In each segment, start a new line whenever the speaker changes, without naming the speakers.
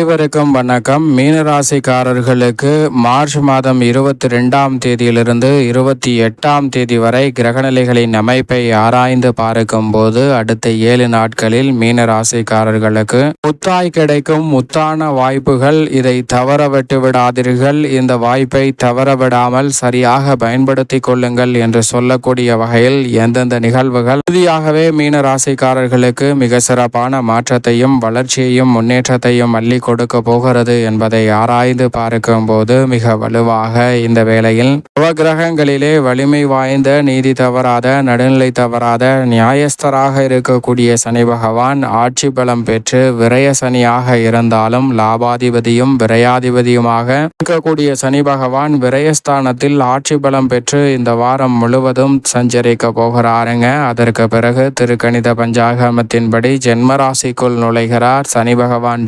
அனைவருக்கும் வணக்கம். மீனராசிக்காரர்களுக்கு மார்ச் மாதம் இருபத்தி ரெண்டாம் தேதியிலிருந்து இருபத்தி எட்டாம் தேதி வரை கிரகநிலைகளின் அமைப்பை ஆராய்ந்து பார்க்கும் போது அடுத்த ஏழு நாட்களில் மீனராசிக்காரர்களுக்கு முத்தாய் கிடைக்கும் முத்தான வாய்ப்புகள். இதை தவறவிட்டு விடாதீர்கள். இந்த வாய்ப்பை தவறவிடாமல் சரியாக பயன்படுத்திக் கொள்ளுங்கள் என்று சொல்லக்கூடிய வகையில் எந்தெந்த நிகழ்வுகள்? உறுதியாகவே மீனராசிக்காரர்களுக்கு மிக சிறப்பான மாற்றத்தையும் வளர்ச்சியையும் முன்னேற்றத்தையும் அள்ளி கொடுக்க போகிறது என்பதை ஆராய்ந்து பார்க்கும்போது மிக வலுவாக இந்த வேளையில் நவகிரகங்களிலே வலிமை வாய்ந்த நீதி தவறாத நடுநிலை தவறாத நியாயஸ்தராக இருக்கக்கூடிய சனி பகவான் ஆட்சி பலம் பெற்று விரய சனியாக இருந்தாலும் லாபாதிபதியும் விரையாதிபதியுமாக இருக்கக்கூடிய சனி பகவான் விரயஸ்தானத்தில் ஆட்சி பலம் பெற்று இந்த வாரம் முழுவதும் சஞ்சரிக்க போகிறாருங்க. அதற்கு பிறகு திருக்கணித பஞ்சாகமத்தின்படி ஜென்மராசிக்குள் நுழைகிறார் சனி பகவான்.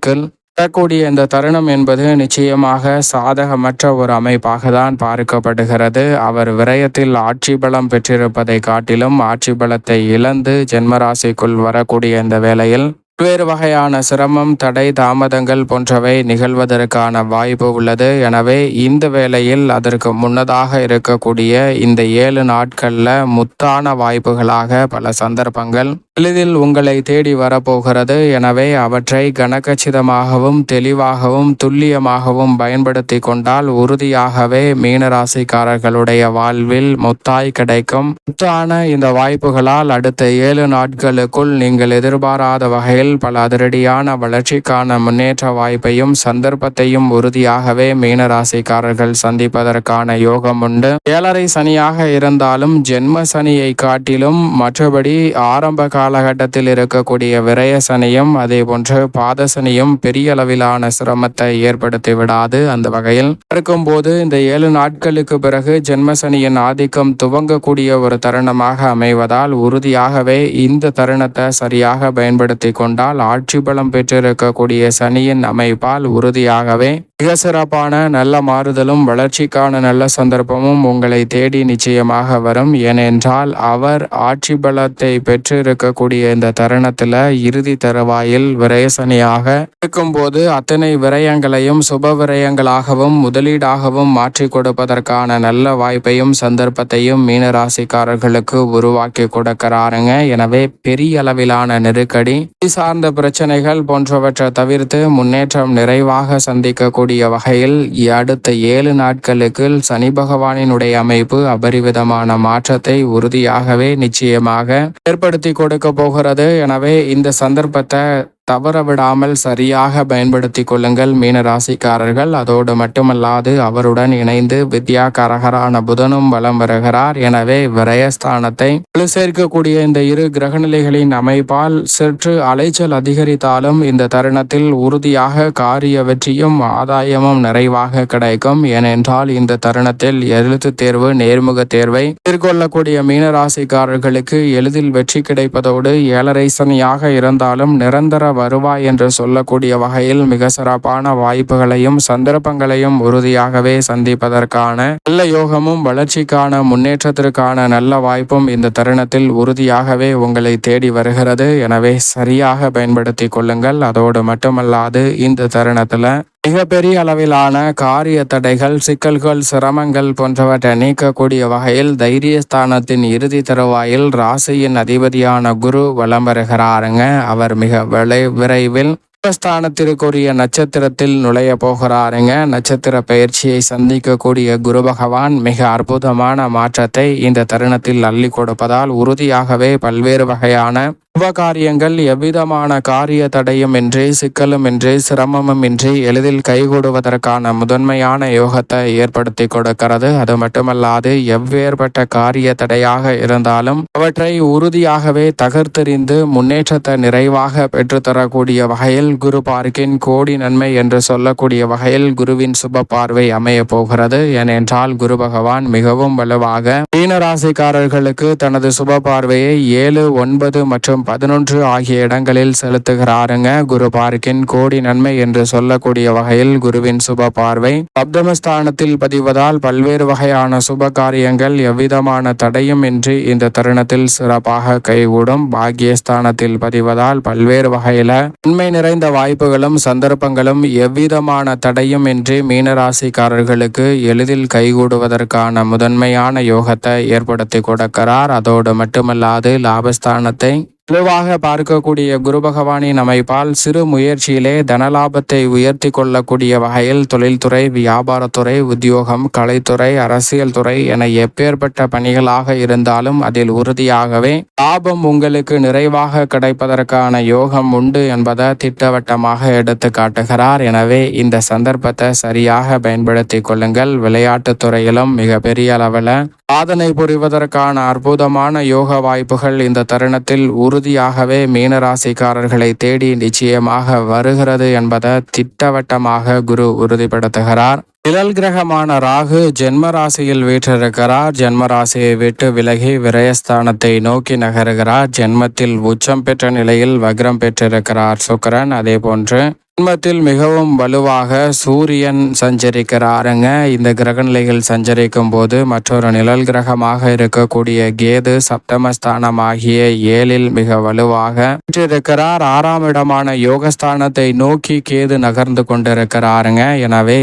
ஜென்மராசிக்குள் வரக்கூடிய இந்த தருணம் என்பது நிச்சயமாக சாதகமற்ற ஒரு அமைப்பாக தான் பார்க்கப்படுகிறது. அவர் விரயத்தில் ஆட்சி பலம் பெற்றிருப்பதை காட்டிலும் ஆட்சி பலத்தை இழந்து ஜென்மராசிக்குள் வரக்கூடிய இந்த வேளையில் பல்வேறு வகையான சிரமம் தடை தாமதங்கள் போன்றவை நிகழ்வதற்கான வாய்ப்பு உள்ளது. எனவே இந்த வேளையில் அதற்கு முன்னதாக இருக்கக்கூடிய இந்த ஏழு நாட்களில் முத்தான வாய்ப்புகளாக பல சந்தர்ப்பங்கள் எளிதில் உங்களை தேடி வரப்போகிறது. எனவே அவற்றை கனகச்சிதமாகவும் தெளிவாகவும் துல்லியமாகவும் பயன்படுத்தி கொண்டால் உறுதியாகவே மீனராசிக்காரர்களுடைய வாழ்வில் முத்தாய் கிடைக்கும். முத்தான இந்த வாய்ப்புகளால் அடுத்த ஏழு நாட்களுக்குள் நீங்கள் எதிர்பாராத வகையில் பல அதிரடியான வளர்ச்சிக்கான முன்னேற்ற வாய்ப்பையும் சந்தர்ப்பத்தையும் உறுதியாகவே மீனராசிக்காரர்கள் சந்திப்பதற்கான யோகம் உண்டு. ஏழரை சனியாக இருந்தாலும் ஜென்ம சனியை காட்டிலும் மற்றபடி ஆரம்ப காலகட்டத்தில் இருக்கக்கூடிய விரய சனியும் அதே போன்று பாத சனியும் பெரிய அளவிலான சிரமத்தை ஏற்படுத்தி விடாது அந்த வகையில். இருக்கும்போது இந்த ஏழு நாட்களுக்கு பிறகு ஜென்மசனியின் ஆதிக்கம் துவங்கக்கூடிய ஒரு தருணமாக அமைவதால் உறுதியாகவே இந்த தருணத்தை சரியாக பயன்படுத்தி கொண்டால் ஆட்சி பலம் பெற்றிருக்கக்கூடிய சனியின் அமைப்பால் உறுதியாகவே மிக சிறப்பான நல்ல மாறுதலும் வளர்ச்சிக்கான நல்ல சந்தர்ப்பமும் உங்களை தேடி நிச்சயமாக வரும். ஏனென்றால் அவர் ஆட்சி பலத்தை பெற்றிருக்கக்கூடிய இந்த தருணத்தில் இறுதி தருவாயில் விரயசனியாக இருக்கும்போது அத்தனை விரயங்களையும் சுப விரயங்களாகவும் முதலீடாகவும் மாற்றி கொடுப்பதற்கான நல்ல வாய்ப்பையும் சந்தர்ப்பத்தையும் மீனராசிக்காரர்களுக்கு உருவாக்கி கொடுக்கிறாருங்க. எனவே பெரிய அளவிலான நெருக்கடி. சார்ந்த பிரச்சனைகள் போன்றவற்றை தவிர்த்து முன்னேற்றம் நிறைவாக சந்திக்கக்கூடிய வகையில் அடுத்த ஏழு நாட்களுக்கு சனி பகவானினுடைய அமைப்பு அபரிவிதமான மாற்றத்தை உறுதியாகவே நிச்சயமாக ஏற்படுத்தி கொடுக்க போகிறது. எனவே இந்த சந்தர்ப்பத்தை தவற விடாமல் சரியாக பயன்படுத்தி கொள்ளுங்கள் மீன ராசிக்காரர்கள். அதோடு மட்டுமல்லாது அவருடன் இணைந்து வித்யா கரகரான புதனும் வலம் வருகிறார். எனவே விரயஸ்தானத்தை சேர்க்கக்கூடிய இந்த இரு கிரகநிலைகளின் அமைப்பால் சற்று அலைச்சல் அதிகரித்தாலும் இந்த தருணத்தில் உறுதியாக காரிய வெற்றியும் ஆதாயமும் நிறைவாக கிடைக்கும். ஏனென்றால் இந்த தருணத்தில் எழுத்து தேர்வு நேர்முக தேர்வை எதிர்கொள்ளக்கூடிய மீனராசிக்காரர்களுக்கு எளிதில் வெற்றி கிடைப்பதோடு ஏழரை சனியாக இருந்தாலும் நிரந்தர வருவாய் என்று சொல்லக்கூடிய வகையில் மிக சிறப்பான வாய்ப்புகளையும் சந்தர்ப்பங்களையும் உறுதியாகவே சந்திப்பதற்கான நல்ல யோகமும் வளர்ச்சிக்கான முன்னேற்றத்திற்கான நல்ல வாய்ப்பும் இந்த தருணத்தில் உறுதியாகவே உங்களை தேடி வருகிறது. எனவே சரியாக பயன்படுத்தி கொள்ளுங்கள். அதோடு மட்டுமல்லாது இந்த தருணத்துல மிகப்பெரிய அளவிலான காரிய தடைகள் சிக்கல்கள் சிரமங்கள் போன்றவற்றை நீக்கக்கூடிய வகையில் தைரியஸ்தானத்தின் இறுதி தருவாயில் ராசியின் அதிபதியான குரு வலம் வருகிறாருங்க. அவர் மிக விளை விரைவில் ஸ்தானத்திற்குரிய நட்சத்திரத்தில் நுழைய போகிறாருங்க. நட்சத்திர பயிற்சியை சந்திக்கக்கூடிய குரு பகவான் மிக அற்புதமான மாற்றத்தை இந்த தருணத்தில் அள்ளி கொடுப்பதால் உறுதியாகவே பல்வேறு வகையான சுபகாரியங்கள் எவ்விதமான காரிய தடையும் இன்றி சிக்கலும் இன்றி சிரமமும் இன்றி எளிதில் கைகூடுவதற்கான முதன்மையான யோகத்தை ஏற்படுத்தி கொடுக்கிறது. அது மட்டுமல்லாது எவ்வேற்பட்ட காரிய தடையாக இருந்தாலும் அவற்றை உறுதியாகவே தகர்த்தெறிந்து முன்னேற்றத்தை நிறைவாக பெற்றுத்தரக்கூடிய வகையில் குரு பார்க்கின் கோடி நன்மை என்று சொல்லக்கூடிய வகையில் குருவின் சுப பார்வை அமைய போகிறது. ஏனென்றால் குரு பகவான் மிகவும் வலுவாக மீனராசிக்காரர்களுக்கு தனது சுப பார்வையை ஏழு ஒன்பது மற்றும் மற்றும் பதினொன்று ஆகிய இடங்களில் செலுத்துகிறாருங்க. குரு பார்க்கின் கோடி நன்மை என்று சொல்லக்கூடிய வகையில் குருவின் சுப பார்வை. சப்தமஸ்தானத்தில் பதிவதால் பல்வேறு வகையான சுப காரியங்கள் எவ்விதமான தடையும் இன்றி இந்த தருணத்தில் சிறப்பாக கைகூடும். பாக்கியஸ்தானத்தில் பதிவதால் பல்வேறு வகையில உண்மை நிறைந்த வாய்ப்புகளும் சந்தர்ப்பங்களும் எவ்விதமான தடையும் இன்றி மீனராசிக்காரர்களுக்கு எளிதில் கைகூடுவதற்கான முதன்மையான யோகத்தை ஏற்படுத்தி கொடுக்கிறார். அதோடு மட்டுமல்லாது லாபஸ்தானத்தை வலுவாக பார்க்கக்கூடிய குரு பகவானின் அமைப்பால் சிறு முயற்சியிலே தனலாபத்தை உயர்த்தி கொள்ளக்கூடிய வகையில் தொழில்துறை வியாபாரத்துறை உத்தியோகம் கலைத்துறை அரசியல் துறை என எப்பேற்பட்ட பணிகளாக இருந்தாலும் அதில் உறுதியாகவே லாபம் உங்களுக்கு நிறைவாக கிடைப்பதற்கான யோகம் உண்டு என்பதை திட்டவட்டமாக எடுத்து காட்டுகிறார். எனவே இந்த சந்தர்ப்பத்தை சரியாக பயன்படுத்தி கொள்ளுங்கள். விளையாட்டுத் துறையிலும் மிகப்பெரிய அளவில் சாதனை புரிவதற்கான அற்புதமான யோக வாய்ப்புகள் இந்த தருணத்தில் உறுதியாகவே மீனராசிக்காரர்களை தேடி நிச்சயமாக வருகிறது என்பதை திட்டவட்டமாக குரு உறுதிப்படுத்துகிறார். நிழல் கிரகமான ராகு ஜென்ம ராசியில் வீற்றிருக்கிறார். ஜென்மராசியை விட்டு விலகி விரயஸ்தானத்தை நோக்கி நகருகிறார். ஜென்மத்தில் உச்சம் பெற்ற நிலையில் வக்ரம் பெற்றிருக்கிறார் சுக்கரன். அதே போன்று ஜென்மத்தில் மிகவும் வலுவாக சூரியன் சஞ்சரிக்கிறாருங்க. இந்த கிரகநிலைகள் சஞ்சரிக்கும் போது மற்றொரு நிழல் கிரகமாக இருக்கக்கூடிய கேது சப்தமஸ்தானமாகிய ஏழில் மிக வலுவாக இருக்கிறார் ஆறாம் இடமான யோகஸ்தானத்தை நோக்கி கேது நகர்ந்து கொண்டிருக்கிறாருங்க. எனவே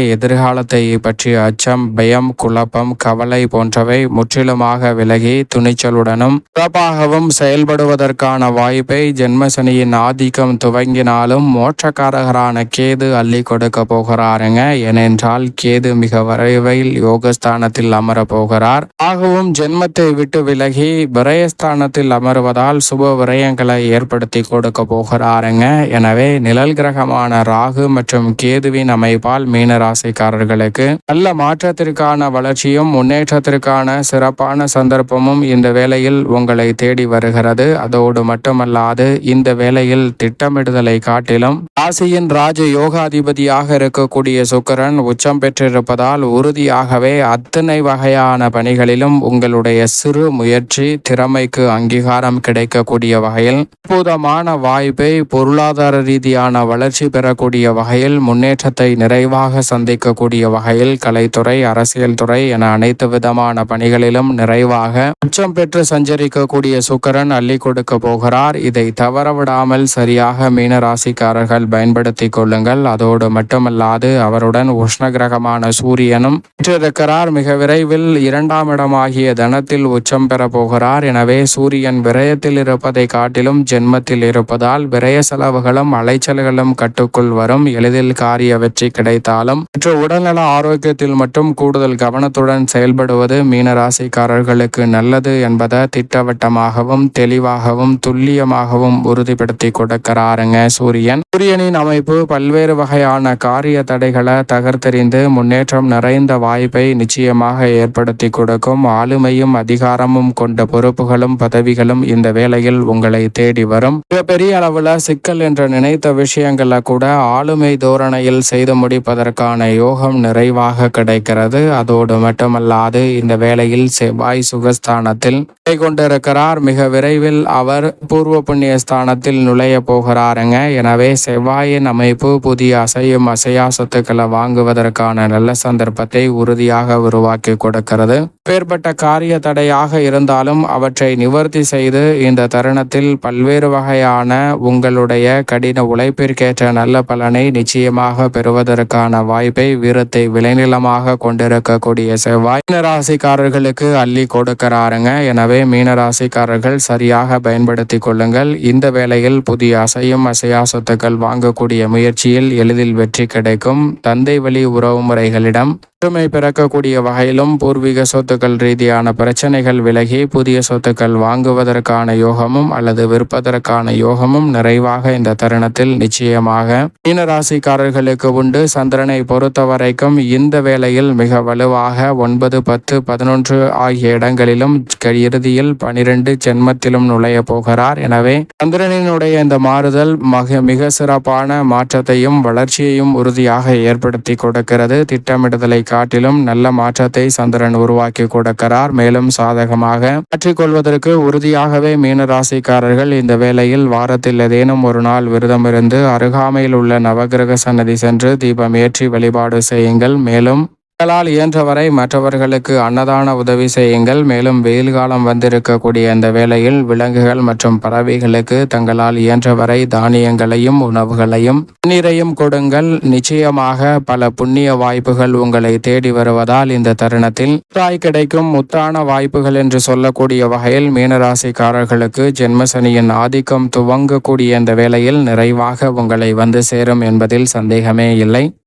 மரணத்தை பற்றிய அச்சம் பயம் குழப்பம் கவலை போன்றவை முற்றிலுமாக விலகி துணிச்சலுடனும் சிறப்பாகவும் செயல்படுவதற்கான வாய்ப்பை ஜென்மசனியின் ஆதிக்கம் துவங்கினாலும் மோட்சக்காரகரான கேது அள்ளி கொடுக்க போகிறாருங்க. ஏனென்றால் கேது மிக விரைவில் யோகஸ்தானத்தில் அமர போகிறார். ஆகவும் ஜென்மத்தை விட்டு விலகி விரயஸ்தானத்தில் அமருவதால் சுப விரயங்களை ஏற்படுத்தி கொடுக்க போகிறாருங்க. எனவே நிழல் கிரகமான ராகு மற்றும் கேதுவின் அமைப்பால் மீனராசிக்காரர்களுக்கு நல்ல மாற்றத்திற்கான வளர்ச்சியும் முன்னேற்றத்திற்கான சிறப்பான சந்தர்ப்பமும் இந்த வேளையில் உங்களை தேடி வருகிறது. அதோடு மட்டுமல்லாது இந்த வேளையில் திட்டமிடுதலை காட்டிலும் ராசியின் ராஜ யோகாதிபதியாக இருக்கக்கூடிய சுக்கரன் உச்சம் பெற்றிருப்பதால் உறுதியாகவே அத்தனை வகையான பணிகளிலும் உங்களுடைய சிறு முயற்சி திறமைக்கு அங்கீகாரம் கிடைக்கக்கூடிய வகையில் அற்புதமான வாய்ப்பை பொருளாதார ரீதியான வளர்ச்சி பெறக்கூடிய வகையில் முன்னேற்றத்தை நிறைவாக சந்திக்கக்கூடிய வகையில் கலைத்துறை அரசியல் துறை என அனைத்து விதமான பணிகளிலும் நிறைவாக உச்சம் பெற்று சஞ்சரிக்கக்கூடிய சுக்கரன் அள்ளி கொடுக்க போகிறார். இதை தவறவிடாமல் சரியாக மீனராசிக்காரர்கள் பயன்படுத்தி கொள்ளுங்கள். அதோடு மட்டுமல்லாது அவருடன் உஷ்ண கிரகமான சூரியனும் பெற்றிருக்கிறார். மிக விரைவில் இரண்டாம் இடமாகிய தனத்தில் உச்சம் பெற போகிறார். எனவே சூரியன் விரயத்தில் இருப்பதை காட்டிலும் ஜென்மத்தில் இருப்பதால் விரய செலவுகளும் அலைச்சல்களும் கட்டுக்குள் வரும். எளிதில் காரிய வெற்றி கிடைத்தாலும் மற்ற உடல்நல ஆரோக்கியத்தில் மட்டும் கூடுதல் கவனத்துடன் செயல்படுவது மீனராசிக்காரர்களுக்கு நல்லது என்பதை திட்டவட்டமாகவும் தெளிவாகவும் துல்லியமாகவும் உறுதிப்படுத்தி கொடுக்கிறாருங்க சூரியன். சூரியனின் அமைப்பு பல்வேறு வகையான காரிய தடைகளை தகர்த்தெறிந்து முன்னேற்றம் நிறைந்த வாய்ப்பை நிச்சயமாக ஏற்படுத்தி கொடுக்கும். ஆளுமையும் அதிகாரமும் கொண்ட பொறுப்புகளும் பதவிகளும் இந்த வேளையில் உங்களை தேடி வரும். மிகப்பெரிய அளவுல சிக்கல் என்று நினைத்த விஷயங்களை கூட ஆளுமை தோரணையில் செய்து முடிப்பதற்கான யோகம் நிறைவாக கிடைக்கிறது. அதோடு மட்டுமல்லாது இந்த வேளையில் செவ்வாய் சுகஸ்தானத்தில் நிலை கொண்டிருக்கிறார். மிக விரைவில் அவர் பூர்வ புண்ணிய ஸ்தானத்தில் நுழைய போகிறாருங்க. எனவே செவ்வாயின் அமைப்பு புதிய அசையும் அசையா சொத்துக்களை வாங்குவதற்கான நல்ல சந்தர்ப்பத்தை உறுதியாக உருவாக்கி கொடுக்கிறது. பேர்பட்ட காரிய தடையாக இருந்தாலும் அவற்றை நிவர்த்தி செய்து இந்த தருணத்தில் பல்வேறு வகையான உங்களுடைய கடின உழைப்பிற்கேற்ற நல்ல பலனை நிச்சயமாக பெறுவதற்கான வாய்ப்பை வீரத்தை விளைநிலமாக கொண்டிருக்கக்கூடிய செவ்வாய் மீனராசிக்காரர்களுக்கு அள்ளி கொடுக்கிறாருங்க. எனவே மீனராசிக்காரர்கள் சரியாக பயன்படுத்தி கொள்ளுங்கள். இந்த வேளையில் புதிய அசையும் அசையா சொத்துக்கள் வாங்கக்கூடிய முயற்சியில் எளிதில் வெற்றி கிடைக்கும். தந்தை வழி உறவு முறைகளிடம் ஒற்றுமை பிறக்கக்கூடிய வகையிலும் பூர்வீக சொத்துக்கள் ரீதியான பிரச்சனைகள் விலகி புதிய சொத்துக்கள் வாங்குவதற்கான யோகமும் அல்லது விற்பதற்கான யோகமும் நிறைவாக இந்த தருணத்தில் நிச்சயமாக மீனராசிக்காரர்களுக்கு உண்டு. சந்திரனை பொறுத்த வரைக்கும் இந்த வேளையில் மிக வலுவாக ஒன்பது பத்து பதினொன்று ஆகிய இடங்களிலும் க- இறுதியில் பனிரெண்டு ஜென்மத்திலும் நுழைய போகிறார். எனவே சந்திரனினுடைய இந்த மாறுதல் மக மிக சிறப்பான மாற்றத்தையும் வளர்ச்சியையும் உறுதியாக ஏற்படுத்தி கொடுக்கிறது. திட்டமிடுதலை காட்டிலும் நல்ல மாற்றத்தை சந்திரன் உருவாக்கி கொடுக்கிறார். மேலும் சாதகமாக மாற்றிக்கொள்வதற்கு உறுதியாகவே மீனராசிக்காரர்கள் இந்த வேளையில் வாரத்தில் ஏதேனும் ஒரு நாள் விரதம் இருந்து அருகாமையில் உள்ள நவகிரக சன்னதி சென்று தீபம் ஏற்றி வழிபாடு செய்யுங்கள். மேலும் உங்களால் இயன்றவரை மற்றவர்களுக்கு அன்னதான உதவி செய்யுங்கள். மேலும் வெயில் காலம் வந்திருக்கக்கூடிய இந்த வேளையில் விலங்குகள் மற்றும் பறவைகளுக்கு தங்களால் இயன்றவரை தானியங்களையும் உணவுகளையும் தண்ணீரையும் கொடுங்கள். நிச்சயமாக பல புண்ணிய வாய்ப்புகள் உங்களை தேடி வருவதால் இந்த தருணத்தில் தாய் கிடைக்கும். முத்தான வாய்ப்புகள் என்று சொல்லக்கூடிய வகையில் மீனராசிக்காரர்களுக்கு ஜென்மசனியின் ஆதிக்கம் துவங்கக்கூடிய இந்த வேளையில் நிறைவாக உங்களை வந்து சேரும் என்பதில் சந்தேகமே இல்லை.